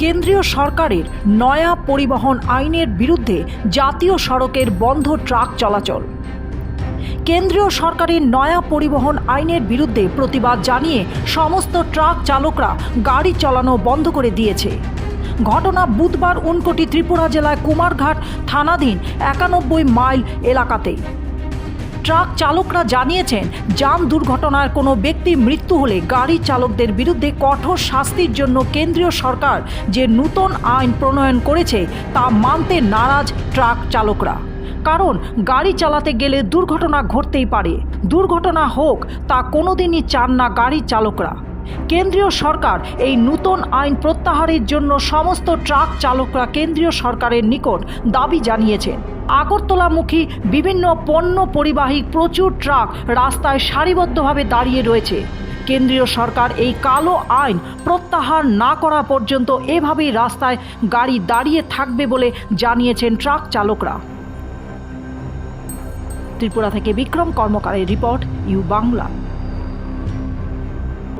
কেন্দ্রীয় সরকারের নয়া পরিবহন আইনের বিরুদ্ধে জাতীয় সড়কের বন্ধ ট্রাক চলাচল। কেন্দ্রীয় সরকারের নয়া পরিবহন আইনের বিরুদ্ধে প্রতিবাদ জানিয়ে সমস্ত ট্রাক চালকরা গাড়ি চালানো বন্ধ করে দিয়েছে। ঘটনা বুধবার উনকোটি ত্রিপুরা জেলায় কুমারঘাট থানাধীন একানব্বই মাইল এলাকাতে। ট্রাক চালকরা জানিয়েছেন, যান দুর্ঘটনার কোনো ব্যক্তি মৃত্যু হলে গাড়ি চালকদের বিরুদ্ধে কঠোর শাস্তির জন্য কেন্দ্রীয় সরকার যে নূতন আইন প্রণয়ন করেছে তা মানতে নারাজ ট্রাক চালকরা। কারণ, গাড়ি চালাতে গেলে দুর্ঘটনা ঘটতেই পারে। দুর্ঘটনা হোক, তা কোনোদিনই চান না গাড়ি চালকরা। কেন্দ্রীয় সরকার এই নূতন আইন প্রত্যাহারের জন্য সমস্ত ট্রাক চালকরা কেন্দ্রীয় সরকারের নিকট দাবি জানিয়েছেন। আগরতলামুখী বিভিন্ন পণ্য পরিবাহী প্রচুর ট্রাক রাস্তায় সারিবদ্ধভাবে দাঁড়িয়ে রয়েছে। কেন্দ্রীয় সরকার এই কালো আইন প্রত্যাহার না করা পর্যন্ত এভাবেই রাস্তায় গাড়ি দাঁড়িয়ে থাকবে বলে জানিয়েছেন ট্রাক চালকরা। ত্রিপুরা থেকে বিক্রম কর্মকারের report, U Bangla.